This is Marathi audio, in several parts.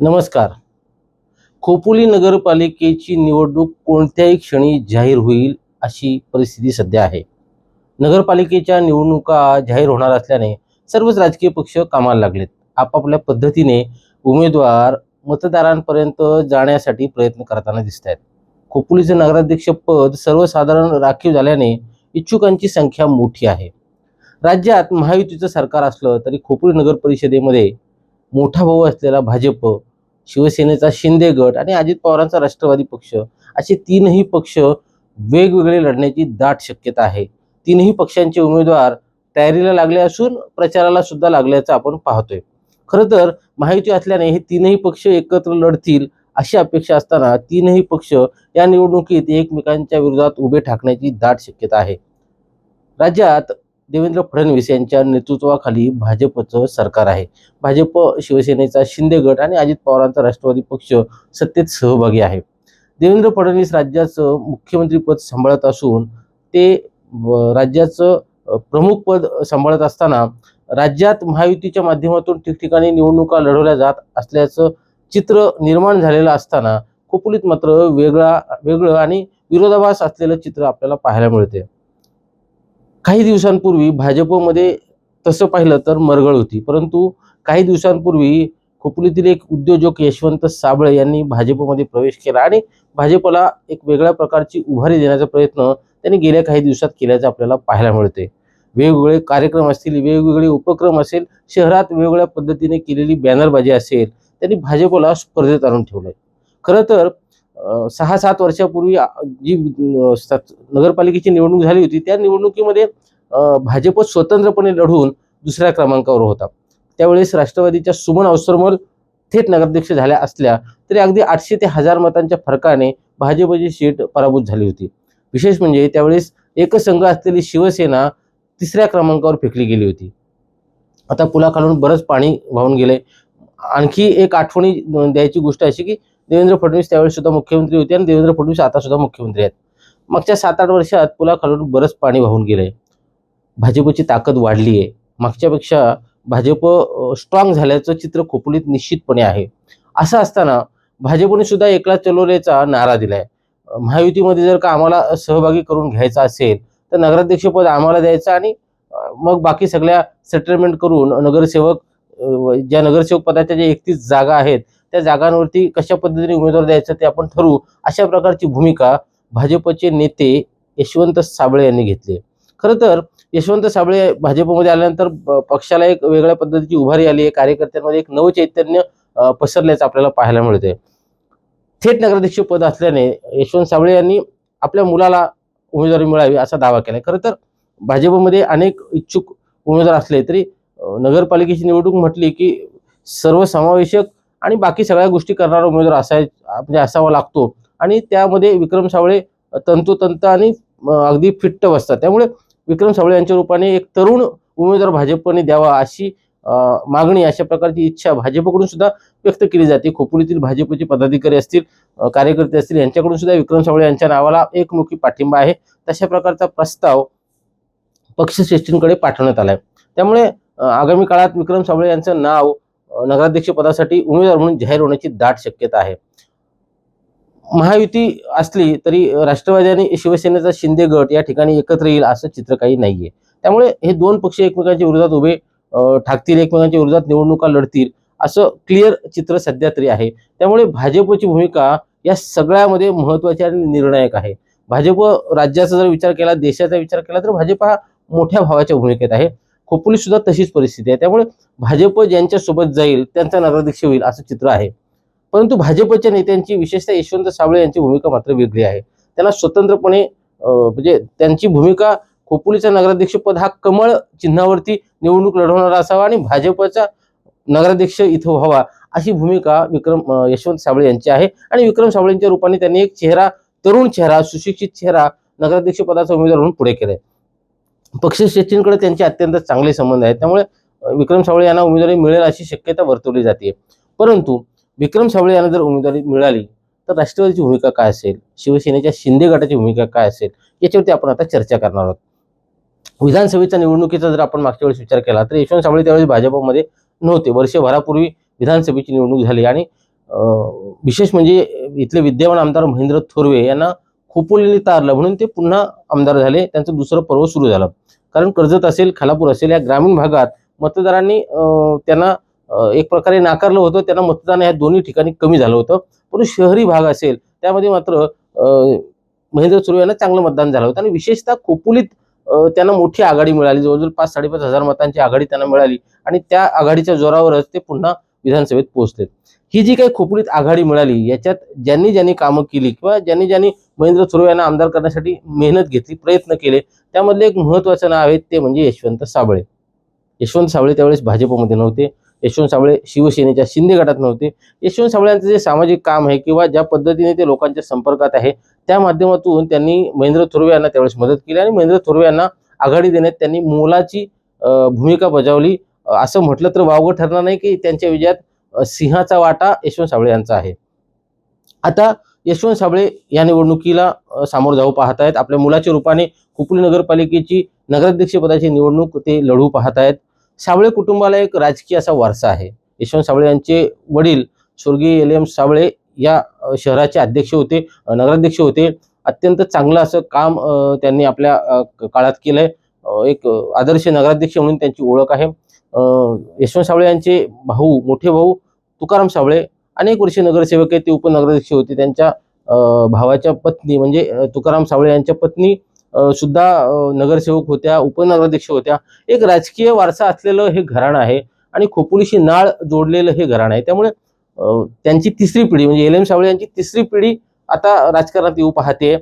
नमस्कार. खोपोली नगरपालिकेची निवडणूक कोणत्याही क्षणी जाहीर होईल अशी परिस्थिती सध्या आहे. नगरपालिकेच्या निवडणुका जाहीर होणार असल्याने सर्वच राजकीय पक्ष कामाला लागलेत. आपापल्या पद्धतीने उमेदवार मतदारांपर्यंत जाण्यासाठी प्रयत्न करताना दिसत आहेत खोपोलीचं नगराध्यक्ष पद सर्वसाधारण राखीव झाल्याने इच्छुकांची संख्या मोठी आहे. राज्यात महायुतीचं सरकार असलं तरी खोपोली नगर परिषदेमध्ये मोठा भाऊ असलेला भाजप शिवसेनेचा शिंदे गट आणि अजित पवारांचा राष्ट्रवादी पक्ष असे तीनही पक्ष वेगवेगळे लढण्याची दाट शक्यता आहे. तीनही पक्षांचे उमेदवार तयारीला लागले असून प्रचाराला सुद्धा लागल्याचं आपण पाहतोय. खरं तर महायुती असल्याने हे तीनही पक्ष एकत्र लढतील अशी अपेक्षा असताना तीनही पक्ष या निवडणुकीत एकमेकांच्या विरोधात उभे ठाकण्याची दाट शक्यता आहे. राज्यात देवेंद्र फडणवीस यांच्या नेतृत्वाखाली भाजपचं सरकार आहे. भाजप शिवसेनेचा शिंदे गट आणि अजित पवारांचा राष्ट्रवादी पक्ष सत्तेत सहभागी आहे. देवेंद्र फडणवीस राज्याचं मुख्यमंत्रीपद सांभाळत असून ते राज्याचं प्रमुख पद सांभाळत असताना राज्यात महायुतीच्या माध्यमातून ठिकठिकाणी निवडणुका लढवल्या जात असल्याचं चित्र निर्माण झालेलं असताना खोपोलीत मात्र वेगळा वेगळं आणि विरोधाभास असलेलं चित्र आपल्याला पाहायला मिळते. काही दिवसांपूर्वी भाजपमध्ये तसं पाहिलं तर मरगळ होती. परंतु काही दिवसांपूर्वी खोपोलीतील एक उद्योजक यशवंत साबळे यांनी भाजपमध्ये प्रवेश केला आणि भाजपला एक वेगळ्या प्रकारची उभारी देण्याचा प्रयत्न त्यांनी गेल्या काही दिवसात केल्याचं आपल्याला पाहायला मिळते वेगवेगळे कार्यक्रम असतील वेगवेगळे उपक्रम असेल शहरात वेगवेगळ्या पद्धतीने केलेली बॅनरबाजी असेल त्यांनी भाजपला स्पर्धेत आणून ठेवलंय. खरं तर सहा सात वर्षापूर्वी जी नगरपालिकेची निवडणूक झाली होती त्या निवडणुकीमध्ये भाजप स्वतंत्रपणे लढून दुसऱ्या क्रमांकावर होता. त्यावेळेस राष्ट्रवादीच्या सुमन अवसरमल थेट नगराध्यक्ष झाल्या असल्या तरी अगदी आठशे ते हजार मतांच्या फरकाने भाजपची सीट पराभूत झाली होती. विशेष म्हणजे त्यावेळेस एकसंघ असलेली शिवसेना तिसऱ्या क्रमांकावर फेकली गेली होती. आता पुलाखालून बरंच पाणी वाहून गेले आणखी एक आठवणी द्यायची गोष्ट अशी की देवेंद्र फडणवीस त्यावेळेस सुद्धा मुख्यमंत्री होते आणि देवेंद्र फडणवीस आता सुद्धा मुख्यमंत्री आहेत. मागच्या सात आठ वर्षात पुलाखालून बरंच पाणी वाहून गेलंय. भाजपची ताकद वाढली आहे मागच्यापेक्षा भाजप स्ट्रॉंग झाल्याचं चित्र खोपलीत निश्चितपणे आहे. असं असताना भाजपने सुद्धा एकला चलोरेचा नारा दिलाय. महायुतीमध्ये जर का आम्हाला सहभागी करून घ्यायचा असेल तर नगराध्यक्षपद आम्हाला द्यायचं आणि मग बाकी सगळ्या सेटलमेंट करून नगरसेवक ज्या नगरसेवक पदाच्या ज्या एकतीस जागा आहेत त्या जागांवरती कशा पद्धतीने उमेदवार द्यायचं ते आपण ठरवू अशा प्रकारची भूमिका भाजपचे नेते यशवंत साबळे यांनी घेतली खरं तर यशवंत साबळे भाजपमध्ये आल्यानंतर ब- पक्षाला एक वेगळ्या पद्धतीची उभारी आली आहे. कार्यकर्त्यांमध्ये एक नव चैतन्य पसरल्याचं आपल्याला पाहायला मिळते थेट नगराध्यक्ष पद असल्याने यशवंत साबळे यांनी आपल्या मुलाला उमेदवारी मिळावी असा दावा केला खरं तर भाजपमध्ये अनेक इच्छुक उमेदवार असले तरी नगरपालिकेची निवडणूक म्हटली की सर्वसमावेशक आणि बाकी सगळ्या गोष्टी करणारा उमेदवार असाय म्हणजे असावा लागतो. आणि त्यामध्ये विक्रम सावळे तंतोतंत आणि अगदी फिट्ट बसतात. त्यामुळे विक्रम सावळे यांच्या रूपाने एक तरुण उमेदवार भाजपने द्यावा अशी मागणी अशा प्रकारची इच्छा भाजपकडून सुद्धा व्यक्त केली जाते. खोपोलीतील भाजपचे पदाधिकारी असतील कार्यकर्ते असतील यांच्याकडून सुद्धा विक्रम सावळे यांच्या नावाला एकमुखी पाठिंबा आहे. तशा प्रकारचा प्रस्ताव पक्षश्रेष्ठींकडे पाठवण्यात आला आहे त्यामुळे आगामी काळात विक्रम सावळे यांचं नाव नगराध्यक्ष पदासाठी उमेदवार म्हणून जाहीर होण्याची दाट शक्यता आहे. महायुती असली तरी राष्ट्रवादी आणि शिवसेनेचा शिंदे गट या ठिकाणी एकत्र येईल असं चित्र काही नाहीये. त्यामुळे हे दोन पक्ष एकमेकांच्या विरोधात उभे ठाकतील एकमेकांच्या विरोधात निवडणुका लढतील असं क्लिअर चित्र सध्या तरी आहे. त्यामुळे भाजपची भूमिका या सगळ्यामध्ये महत्वाची आणि निर्णायक आहे. भाजप राज्याचा जर विचार केला देशाचा विचार केला तर भाजप हा मोठ्या भावाच्या भूमिकेत आहे. खोपोली सुद्धा तशीच परिस्थिती आहे. त्यामुळे भाजप ज्यांच्यासोबत जाईल त्यांचा नगराध्यक्ष होईल असं चित्र आहे. परंतु भाजपच्या नेत्यांची विशेषतः यशवंत साबळे यांची भूमिका मात्र वेगळी आहे. त्यांना स्वतंत्रपणे म्हणजे त्यांची भूमिका खोपोलीचा नगराध्यक्षपद हा कमळ चिन्हावरती निवडणूक लढवणारा असावा आणि भाजपचा नगराध्यक्ष इथं व्हावा अशी भूमिका विक्रम यशवंत साबळे यांची आहे. आणि विक्रम साबळेंच्या रूपाने त्यांनी एक चेहरा तरुण चेहरा सुशिक्षित चेहरा नगराध्यक्ष पदाचा उमेदवार म्हणून पुढे केलाय. पक्षश्रेष्ठींकडे त्यांचे अत्यंत चांगले संबंध आहेत. त्यामुळे विक्रम सावळे यांना उमेदवारी मिळेल अशी शक्यता वर्तवली जाते. परंतु विक्रम सावळे यांना जर उमेदवारी मिळाली तर राष्ट्रवादीची भूमिका काय असेल? शिवसेनेच्या शिंदे गटाची भूमिका काय असेल? याच्यावरती आपण आता चर्चा करणार आहोत. विधानसभेच्या निवडणुकीचा जर आपण मागच्या वेळेस विचार केला तर यशवंत सावळे त्यावेळेस भाजपमध्ये नव्हते. वर्षभरापूर्वी विधानसभेची निवडणूक झाली आणि विशेष म्हणजे इथले विद्यमान आमदार महेंद्र थोरवे यांना खोपोलीने तारलं. म्हणून ते पुन्हा आमदार झाले. त्यांचं दुसरं पर्व सुरू झालं. कारण कर्जत असेल खालापूर असेल या ग्रामीण भागात मतदारांनी त्यांना एक प्रकारे नाकारलं होतं. त्यांना मतदान या दोन्ही ठिकाणी कमी झालं होतं. परंतु शहरी भाग असेल त्यामध्ये मात्र महेंद्र थोरवे यांना चांगलं मतदान झालं होतं. आणि विशेषतः खोपोलीत त्यांना मोठी आघाडी मिळाली. जवळजवळ पाच साडेपाच हजार मतांची आघाडी त्यांना मिळाली. आणि त्या आघाडीच्या जोरावरच ते पुन्हा विधानसभेत पोहोचले ही जी काही खोपोलीत आघाडी मिळाली याच्यात ज्यांनी ज्यांनी कामं केली किंवा ज्यांनी ज्यांनी महेंद्र थोरवे यांना आमदार करण्यासाठी मेहनत घेतली प्रयत्न केले. त्यामधले एक महत्वाचं नाव आहे ते म्हणजे यशवंत साबळे. यशवंत साबळे त्यावेळेस भाजपमध्ये नव्हते. यशवंत साबळे शिवसेनेच्या शिंदे गटात नव्हते. यशवंत साबळे यांचं जे सामाजिक काम आहे किंवा ज्या पद्धतीने ते लोकांच्या संपर्कात आहे त्या माध्यमातून त्यांनी महेंद्र थोरवे यांना त्यावेळेस मदत केली आणि महेंद्र थोरवे यांना आघाडी देण्यात त्यांनी मोलाची भूमिका बजावली. असं म्हटलं तर वावगं ठरणार नाही की त्यांच्या विजयात सिंहाचा वाटा यशवंत साबळे यांचा आहे. आता यशवंत साबळे या निवडणुकीला सामोर जाऊ पाहत आहेत आपल्या मुलाच्या रूपाने खोपोली नगरपालिकेची नगराध्यक्षपदाची निवडणूक ते लढू पाहत आहेत साबळे कुटुंबाला एक राजकीय असा वारसा आहे. यशवंत साबळे यांचे वडील स्वर्गीय एल एम साबळे या शहराचे अध्यक्ष होते नगराध्यक्ष होते. अत्यंत चांगलं असं काम त्यांनी आपल्या काळात केलंय. एक आदर्श नगराध्यक्ष म्हणून त्यांची ओळख आहे. यशवंत साबळे यांचे भाऊ मोठे भाऊ तुकाराम साबळे अनेक वर्षे नगरसेवक आहेत ते उपनगराध्यक्ष होते. त्यांच्या भावाच्या पत्नी म्हणजे तुकाराम सावळे यांच्या पत्नी सुद्धा नगरसेवक होत्या उपनगराध्यक्ष होत्या. एक राजकीय वारसा असलेलं हे घराणं आहे आणि खोपोलीशी नाळ जोडलेलं हे घराणं आहे. त्यामुळे त्यांची तिसरी पिढी म्हणजे एल एम सावळे यांची तिसरी पिढी आता राजकारणात येऊ पाहते.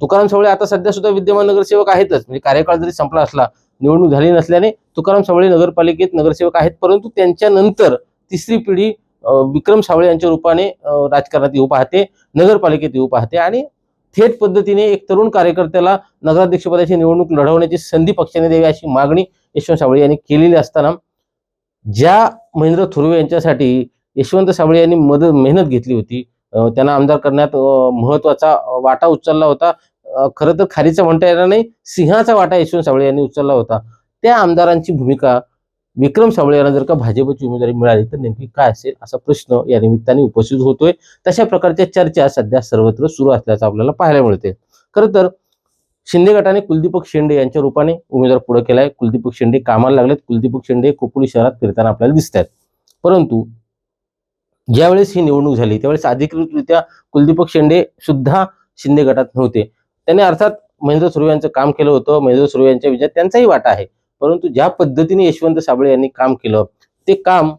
तुकाराम सावळे आता सध्या सुद्धा विद्यमान नगरसेवक आहेतच. म्हणजे कार्यकाळ जरी संपला असला निवडणूक झाली नसल्याने तुकाराम सावळे नगरपालिकेत नगरसेवक आहेत परंतु त्यांच्यानंतर तिसरी पिढी विक्रम सावळे यांच्या रूपाने राजकारणात येऊ पाहते नगरपालिकेत येऊ पाहते आणि थेट पद्धतीने एक तरुण कार्यकर्त्याला नगराध्यक्षपदाची निवडणूक लढवण्याची संधी पक्षाने द्यावी अशी मागणी यशवंत सावळे यांनी केलेली असताना ज्या महेंद्र थुर्वे यांच्यासाठी यशवंत सावळे यांनी मदत मेहनत घेतली होती त्यांना आमदार करण्यात महत्त्वाचा वाटा उचलला होता. खरं तर खारीचा म्हणता येणार नाही सिंहाचा वाटा यशवंत सावळे यांनी उचलला होता. त्या आमदारांची भूमिका विक्रम साबळे यांना जर का भाजपची उमेदवारी मिळाली तर नेमकी काय असेल असा प्रश्न या निमित्ताने उपस्थित होतोय. तशा प्रकारच्या चर्चा सध्या सर्वत्र सुरू असल्याचं आपल्याला पाहायला मिळते खरं तर शिंदे गटाने कुलदीपक शेंडे यांच्या रूपाने उमेदवार पुढे केलाय. कुलदीपक शेंडे कामाला लागलेत. कुलदीपक शेंडे कोपुली शहरात फिरताना आपल्याला दिसत आहेत परंतु ज्यावेळेस ही निवडणूक झाली त्यावेळेस अधिकृतरित्या कुलदीपक शेंडे सुद्धा शिंदे गटात नव्हते. त्यांनी अर्थात महेंद्र सुर्वे यांचं काम केलं होतं. महेंद्र सुर्वे यांच्या विजयात त्यांचाही वाटा आहे. परंतु ज्या पद्धतीने यशवंत साबळे यांनी काम केलं ते काम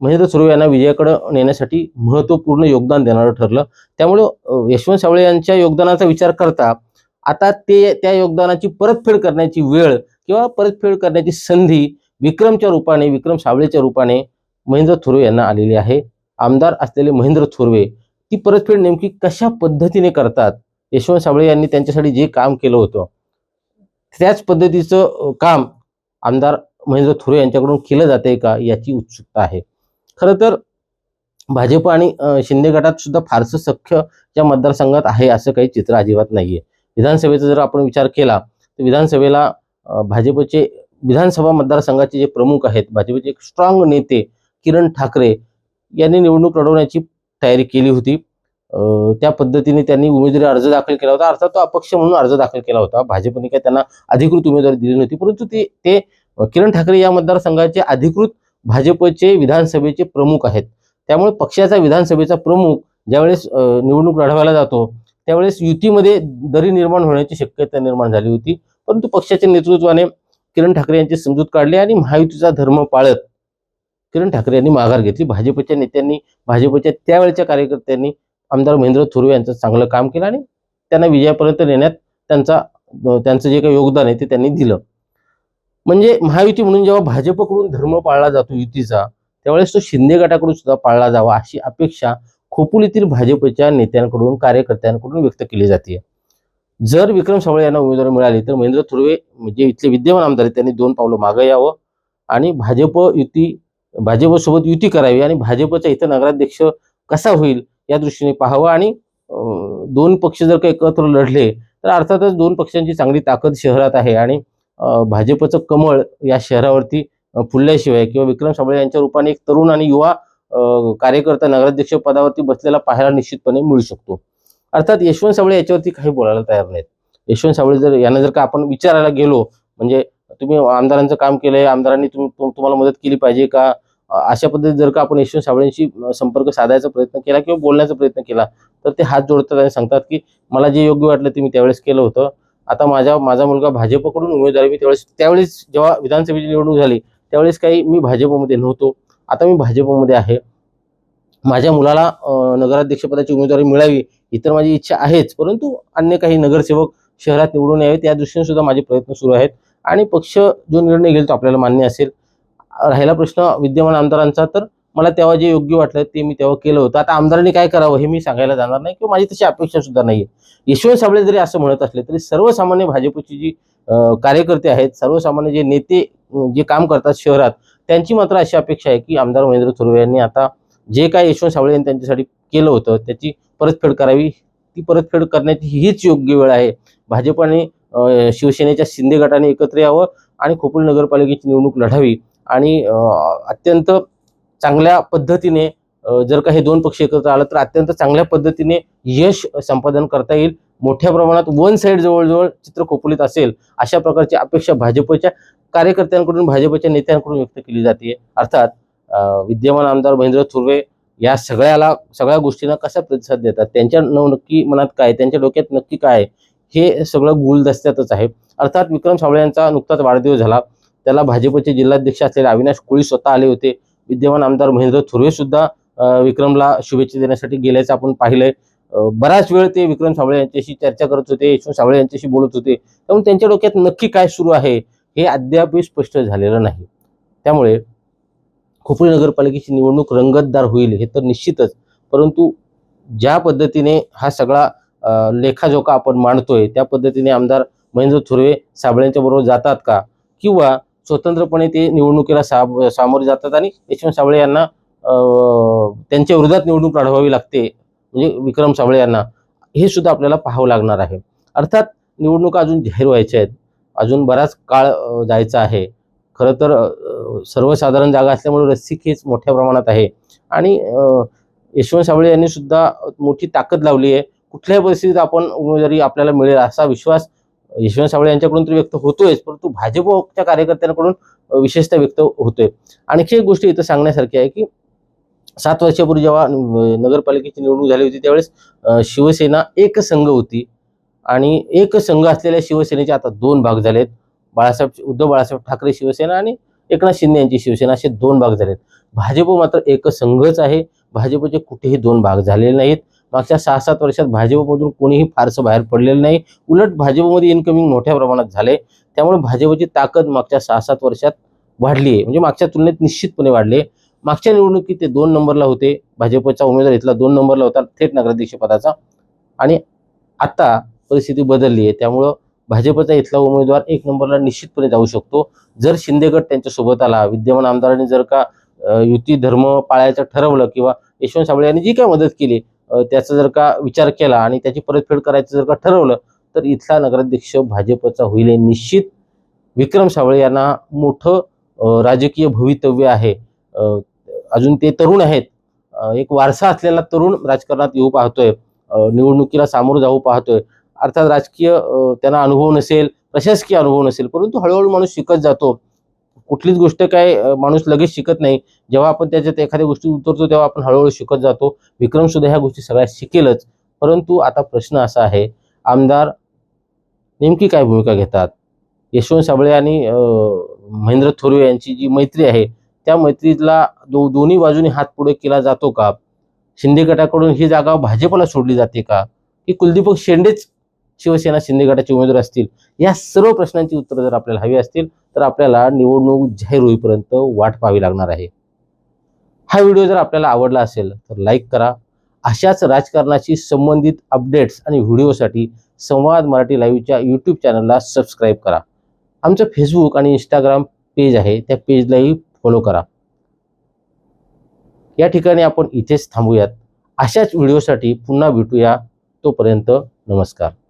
महेंद्र सुर्वे यांना विजयाकडे नेण्यासाठी महत्त्वपूर्ण योगदान देणारं ठरलं. त्यामुळे यशवंत साबळे यांच्या योगदानाचा विचार करता आता ते त्या योगदानाची परतफेड करण्याची वेळ किंवा परतफेड करण्याची संधी विक्रमच्या रूपाने विक्रम साबळेच्या रूपाने महेंद्र थोरवे यांना आलेली आहे. आमदार असलेले महेंद्र थोरवे ती परतफेड नेमकी कशा पद्धतीने करतात? यशवंत साबळे यांनी त्यांच्यासाठी जे काम केलं होतं त्याच पद्धतीचं काम आमदार महेंद्र थोरे यांच्याकडून केलं जाते का याची उत्सुकता आहे. खरं तर भाजप आणि शिंदे गटात सुद्धा फारसं सख्य या मतदारसंघात आहे असं काही चित्र अजिबात नाहीये. विधानसभेचा जर आपण विचार केला तर विधानसभेला भाजपचे विधानसभा मतदारसंघाचे जे प्रमुख आहेत भाजपचे एक स्ट्रॉंग नेते किरण ठाकरे यांनी निवडणूक लढवण्याची तयारी केली होती. त्या पद्धतीने त्यांनी उमेदवारी अर्ज दाखल केला होता. अर्थात तो अपक्ष म्हणून अर्ज दाखल केला होता. भाजपने काय त्यांना अधिकृत उमेदवारी दिली नव्हती. परंतु ते ते किरण ठाकरे या मतदारसंघाचे अधिकृत भाजपचे विधानसभेचे प्रमुख आहेत. त्यामुळे पक्षाचा विधानसभेचा प्रमुख ज्यावेळेस निवडणूक लढवायला जातो त्यावेळेस युतीमध्ये दरी निर्माण होण्याची शक्यता निर्माण झाली होती. परंतु पक्षाच्या नेतृत्वाने किरण ठाकरे यांची समजूत काढली आणि महायुतीचा धर्म पाळत किरण ठाकरे यांनी माघार घेतली. भाजपच्या नेत्यांनी भाजपच्या त्यावेळच्या कार्यकर्त्यांनी आमदार महेंद्र थुर्वे यांचं चांगलं काम केलं आणि त्यांना विजयापर्यंत नेण्यात त्यांचा त्यांचं जे काही योगदान आहे ते त्यांनी दिलं. म्हणजे महायुती म्हणून जेव्हा भाजपकडून धर्म पाळला जातो युतीचा त्यावेळेस तो शिंदे गटाकडून सुद्धा पाळला जावा अशी अपेक्षा खोपोलीतील भाजपच्या नेत्यांकडून कार्यकर्त्यांकडून व्यक्त केली जाते. जर विक्रम सावळे यांना उमेदवारी मिळाली तर महेंद्र थुर्वे जे म्हणजे इथले विद्यमान आमदार आहेत त्यांनी दोन पावलं मागं यावं आणि भाजप युती भाजपसोबत युती करावी आणि भाजपचा इथं नगराध्यक्ष कसा होईल या दृष्टीने पाहावं. आणि दोन पक्ष जर का एकत्र लढले तर अर्थातच दोन पक्षांची चांगली ताकद शहरात आहे. आणि भाजपचं कमळ या शहरावरती फुलल्याशिवाय किंवा विक्रम साबळे यांच्या रूपाने एक तरुण आणि युवा कार्यकर्ता नगराध्यक्ष पदावरती बसलेला पाहायला निश्चितपणे मिळू शकतो. अर्थात यशवंत साबळे याच्यावरती काही बोलायला तयार नाहीत. यशवंत साबळे जर यांना जर का आपण विचारायला गेलो म्हणजे तुम्ही आमदारांचं काम केलंय आमदारांनी तुम्ही तुम्हाला मदत केली पाहिजे का? अशा पद्धतीत जर का आपण यशवंत साबळेंशी संपर्क साधायचा प्रयत्न केला किंवा बोलण्याचा प्रयत्न केला तर ते हात जोडतात आणि सांगतात की मला जे योग्य वाटलं ते मी त्यावेळेस केलं होतं. आता माझ्या माझा मुलगा भाजपकडून उमेदवारी मी त्यावेळेस त्यावेळेस जेव्हा विधानसभेची निवडणूक झाली त्यावेळेस काही मी भाजपमध्ये नव्हतो. आता मी भाजपमध्ये आहे. माझ्या मुलाला नगराध्यक्षपदाची उमेदवारी मिळावी ही तर माझी इच्छा आहेच. परंतु अन्य काही नगरसेवक शहरात निवडून यावेत या दृष्टीने सुद्धा माझे प्रयत्न सुरू आहेत. आणि पक्ष जो निर्णय घेईल तो आपल्याला मान्य असेल. राहिला प्रश्न विद्यमान आमदारांचा तर मला तेव्हा जे योग्य वाटलं ते मी तेव्हा केलं होतं. आता आमदारांनी काय करावं हे मी सांगायला जाणार नाही किंवा माझी तशी अपेक्षा सुद्धा नाहीये. यशवंत साबळे जरी असं म्हणत असले तरी सर्वसामान्य भाजपची जी कार्यकर्ते आहेत सर्वसामान्य जे नेते जे काम करतात शहरात त्यांची मात्र अशी अपेक्षा आहे की आमदार महेंद्र थोरवे यांनी आता जे काय यशवंत साबळे यांनी त्यांच्यासाठी केलं होतं त्याची परतफेड करावी. ती परतफेड करण्याची हीच योग्य वेळ आहे. भाजपाने शिवसेनेच्या शिंदे गटाने एकत्र यावं आणि खोपोली नगरपालिकेची निवडणूक लढावी. आणि अत्यंत चांगल्या पद्धतीने जर का हे दोन पक्ष एकत्र आलं तर अत्यंत चांगल्या पद्धतीने यश संपादन करता येईल. मोठ्या प्रमाणात वन साईड जवळजवळ चित्र खोपलीत असेल अशा प्रकारची अपेक्षा भाजपच्या कार्यकर्त्यांकडून भाजपच्या नेत्यांकडून व्यक्त केली जाते. अर्थात विद्यमान आमदार महेंद्र थुर्वे या सगळ्याला सगळ्या गोष्टींना कसा प्रतिसाद देतात? त्यांच्या न नक्की मनात काय त्यांच्या डोक्यात नक्की काय आहे, हे सगळं गुलदस्त्यातच आहे. अर्थात विक्रम सावळे यांचा नुकताच वाढदिवस झाला. त्याला भाजपचे जिल्हाध्यक्ष असलेले अविनाश कोळी स्वतः आले होते. विद्यमान आमदार महेंद्र थुर्वे सुद्धा विक्रमला शुभेच्छा देण्यासाठी गेल्याचं आपण पाहिलंय. बराच वेळ ते विक्रम सावळे यांच्याशी चर्चा करत होते यशवंत सावळे यांच्याशी बोलत होते. त्यामुळे त्यांच्या डोक्यात नक्की काय सुरू आहे हे अद्यापही स्पष्ट झालेलं नाही. त्यामुळे खोपोली नगरपालिकेची निवडणूक रंगतदार होईल हे तर निश्चितच. परंतु ज्या पद्धतीने हा सगळा लेखाजोखा आपण मांडतोय त्या पद्धतीने आमदार महेंद्र थुर्वे साबळेंच्या बरोबर जातात का? किंवा स्वतंत्रपणे ते निवडणुकीला सा सामोरे जातात आणि यशवंत साबळे यांना त्यांच्या विरोधात निवडणूक लढवावी लागते म्हणजे विक्रम साबळे यांना. हे सुद्धा आपल्याला पाहावं लागणार आहे. अर्थात निवडणुका अजून जाहीर व्हायच्या आहेत. अजून बराच काळ जायचा आहे. खरं तर सर्वसाधारण जागा असल्यामुळे रस्सी खेच मोठ्या प्रमाणात आहे. आणि यशवंत साबळे यांनी सुद्धा मोठी ताकद लावली आहे. कुठल्याही परिस्थितीत आपण उमेदवारी आपल्याला मिळेल असा विश्वास यशवंत सावळे यांच्याकडून तरी व्यक्त होतोयच परंतु भाजपच्या कार्यकर्त्यांकडून विशेषतः व्यक्त होतोय. आणखी एक गोष्ट इथं सांगण्यासारखी आहे की सात वर्षापूर्वी जेव्हा नगरपालिकेची निवडणूक झाली होती त्यावेळेस शिवसेना एक संघ होती. आणि एक संघ असलेल्या शिवसेनेचे आता दोन भाग झालेत. बाळासाहेब उद्धव बाळासाहेब ठाकरे शिवसेना आणि एकनाथ शिंदे यांची शिवसेना असे दोन भाग झालेत. भाजप मात्र एक संघच आहे. भाजपचे कुठेही दोन भाग झालेले नाहीत. मागच्या सहा सात वर्षात भाजपमधून कोणीही फारसं बाहेर पडलेलं नाही. उलट भाजपमध्ये इन्कमिंग मोठ्या प्रमाणात झाले. त्यामुळे भाजपची ताकद मागच्या सहा सात वर्षात वाढली आहे. म्हणजे मागच्या तुलनेत निश्चितपणे वाढली आहे. मागच्या निवडणुकीत ते दोन नंबरला होते. भाजपचा उमेदवार इथला दोन नंबरला होता. थेट नगराध्यक्ष पदाचा आणि आता परिस्थिती बदलली आहे. त्यामुळं भाजपचा इथला उमेदवार एक नंबरला निश्चितपणे जाऊ शकतो. जर शिंदेगड त्यांच्यासोबत आला विद्यमान आमदारांनी जर का युती धर्म पाळायचं ठरवलं किंवा यशवंत साबळे यांनी जी काय मदत केली त्याचा जर का विचार केला आणि त्याची परतफेड करायचं जर का ठरवलं तर इथला नगराध्यक्ष भाजपचा होईल हे निश्चित. विक्रम सावळे यांना मोठं राजकीय भवितव्य आहे. अजून ते तरुण आहेत. एक वारसा असलेला तरुण राजकारणात येऊ पाहतोय. निवडणुकीला सामोरं जाऊ पाहतोय. अर्थात राजकीय त्यांना अनुभव नसेल प्रशासकीय अनुभव नसेल परंतु हळूहळू माणूस शिकत जातो. कुठलीच गोष्ट काय माणूस लगेच शिकत नाही. जेव्हा आपण त्याच्यात एखाद्या गोष्टी उतरतो तेव्हा आपण हळूहळू शिकत जातो. विक्रम सुद्धा ह्या गोष्टी सगळ्या शिकेलच. परंतु आता प्रश्न असा आहे आमदार नेमकी काय भूमिका घेतात? यशवंत साबळे आणि महेंद्र थोरवे यांची जी मैत्री आहे त्या मैत्रीला दो दोन्ही बाजूने हात पुढे केला जातो का? शिंदे गटाकडून ही जागा भाजपला सोडली जाते का? की कुलदीपक शेंडेच शिवसेना शिंदे गटाचे उमेदवार असतील या सर्व प्रश्नांची उत्तरं जर आपल्याला हवी असतील तर आपल्याला निवडणूक जाहीर होईपर्यंत वाट पाहावी लागणार आहे. हा व्हिडिओ जर आपल्याला आवडला असेल तर लाईक करा. अशाच राजकारणाशी संबंधित अपडेट्स आणि व्हिडिओसाठी संवाद मराठी लाईव्हच्या यूट्यूब चॅनलला सबस्क्राईब करा. आमचं फेसबुक आणि इंस्टाग्राम पेज आहे त्या पेजलाही फॉलो करा. या ठिकाणी आपण इथेच थांबूयात. अशाच व्हिडिओसाठी पुन्हा भेटूया. तोपर्यंत नमस्कार.